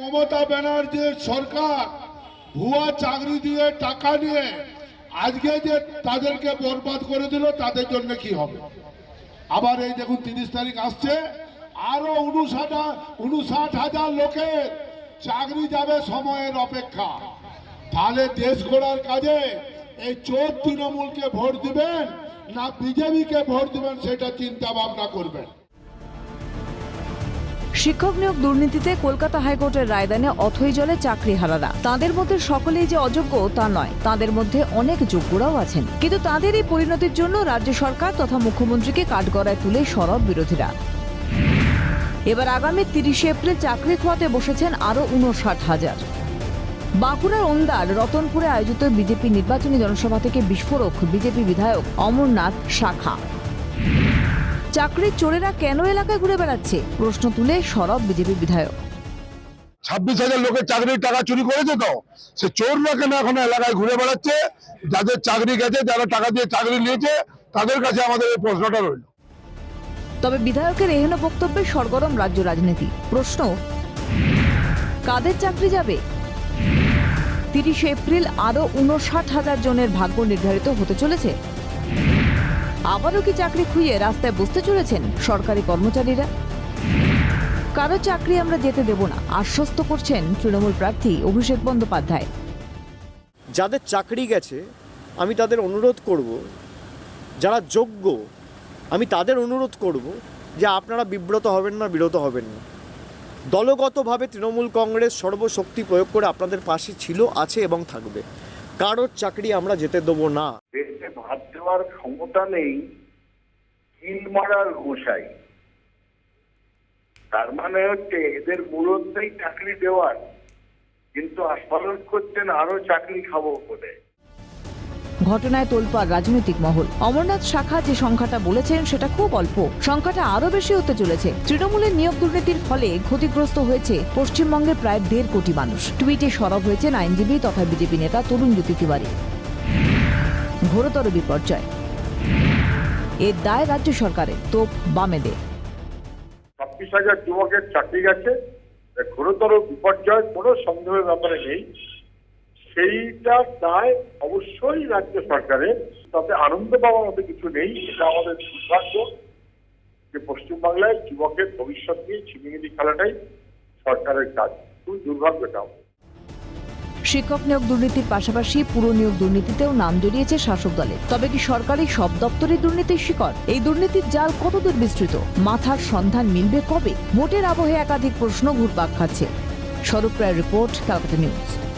মমতা ব্যানার্জির সরকার ভুয়া চাকরি দিয়ে টাকা নিয়ে আজকে যে তাদেরকে বরবাদ করে দিল, তাদের জন্য কি হবে? আবার এই দেখুন তিরিশ তারিখ আসছে, আরও উনষাট উনষাট হাজার লোকের চাকরি যাবে সময়ের অপেক্ষা। তাহলে দেশ গড়ার কাজে এই চোর তৃণমূলকে ভোট দিবেন না বিজেপিকে ভোট দিবেন, সেটা চিন্তা ভাবনা করবেন। শিক্ষক নিয়োগ দুর্নীতিতে কলকাতা হাইকোর্টের রায়দানে অথই জলে চাকরি হারারা। তাদের মধ্যে সকলেই যে অযোগ্য তা নয়। তাদের মধ্যে অনেক যোগ্যরাও আছেন। কিন্তু তাদের এই পরিণতির জন্য রাজ্য সরকার তথা মুখ্যমন্ত্রীকে কাঠগড়ায় তুলে সরব বিরোধীরা। এবার আগামী তিরিশে এপ্রিল চাকরি খোয়াতে বসেছেন আরও উনষাট হাজার। বাঁকুড়ার ওন্দার রতনপুরে আয়োজিত বিজেপি নির্বাচনী জনসভা থেকে বিস্ফোরক বিজেপি বিধায়ক অমরনাথ শাখা। চাকরির চোরেরা কেন এলাকায় ঘুরে বেড়াচ্ছে? প্রশ্ন তুলে সরব বিজেপি বিধায়ক। ছাব্বিশ হাজার লোকের চাকরির টাকা চুরি করেছে তো। সে চোররা কেন এখন এলাকায় ঘুরে বেড়াচ্ছে? যাদের চাকরি গেছে যারা টাকা দিয়ে চাকরি নিয়েছে তাদের কাছে আমাদের এই প্রশ্নটা রইল। তবে বিধায়কের এহেন বক্তব্যে সরগরম রাজ্য রাজনীতি। প্রশ্ন কাদের চাকরি যাবে? তিরিশে এপ্রিল আরও উনষাট হাজার জনের ভাগ্য নির্ধারিত হতে চলেছে। আবারও কি চাকরি খুইয়ে রাস্তায় বসতে চলেছেন সরকারি কর্মচারীরা? কারও চাকরি আমরা যেতে দেব না, আশ্বস্ত করছেন তৃণমূল প্রার্থী অভিষেক বন্দ্যোপাধ্যায়। যাদের চাকরি গেছে, আমি তাদের অনুরোধ করব, যারা যোগ্য, আমি তাদের অনুরোধ করব যে আপনারা বিব্রত হবেন না, বিরত হবেন না। দলগতভাবে তৃণমূল কংগ্রেস সর্বশক্তি প্রয়োগ করে আপনাদের পাশে ছিল, আছে এবং থাকবে। কারোর চাকরি আমরা যেতে দেবো না। ভাত দেওয়ার ক্ষমতা নেই কিল মারার গোসাই তার মানে হচ্ছে এদের মুরব্বেই চাকরি দেওয়ার, কিন্তু আস্ফালন করছেন আরও চাকরি খাব বলে। ঘটনায় তোলপাড় রাজনৈতিক মহল। অমরনাথ শাখা যে সংখ্যাটা বলেছেন সেটা খুব অল্প। সংখ্যাটা আরও বেশি হতে চলেছে। তৃণমূলের নিয়োগ দুর্নীতির ফলে ক্ষতিগ্রস্ত হয়েছে পশ্চিমবঙ্গের প্রায় দেড় কোটি মানুষ। টুইটে সরব হয়েছেন আইনজীবী তথা বিজেপি নেতা তরুণ জ্যোতি তিওয়ারি। ঘোরতর বিপর্যয়। এর দায় রাজ্য সরকারের, তোপ বামেদের ছাব্বিশ হাজার যুবকের চাকরি গেছে ঘোরতর বিপর্যয়, কোনো সন্দেহের ব্যাপারে নেই। সেইটা দায় অবশ্যই রাজ্য সরকারের, তাতে আনন্দ পাওয়ার মতো কিছু নেই, এটা আমাদের দুর্ভাগ্য যে পশ্চিমবাংলায় যুবকের ভবিষ্যৎ নিয়ে ছিনিমিনি খেলাটাই সরকারের কাজ। খুব দুর্ভাগ্যটাও শিক্ষক নিয়োগ দুর্নীতির পাশাপাশি পুরো নিয়োগ দুর্নীতিতেও নাম জড়িয়েছে শাসক দলে। তবে কি সরকারি সব দপ্তরে দুর্নীতির শিকড়? এই দুর্নীতির জাল কতদূর বিস্তৃত? মাথার সন্ধান মিলবে কবে? ভোটের আবহে একাধিক প্রশ্ন ঘুরপাক খাচ্ছে। স্বরূপ রায় রিপোর্ট, কলকাতা নিউজ।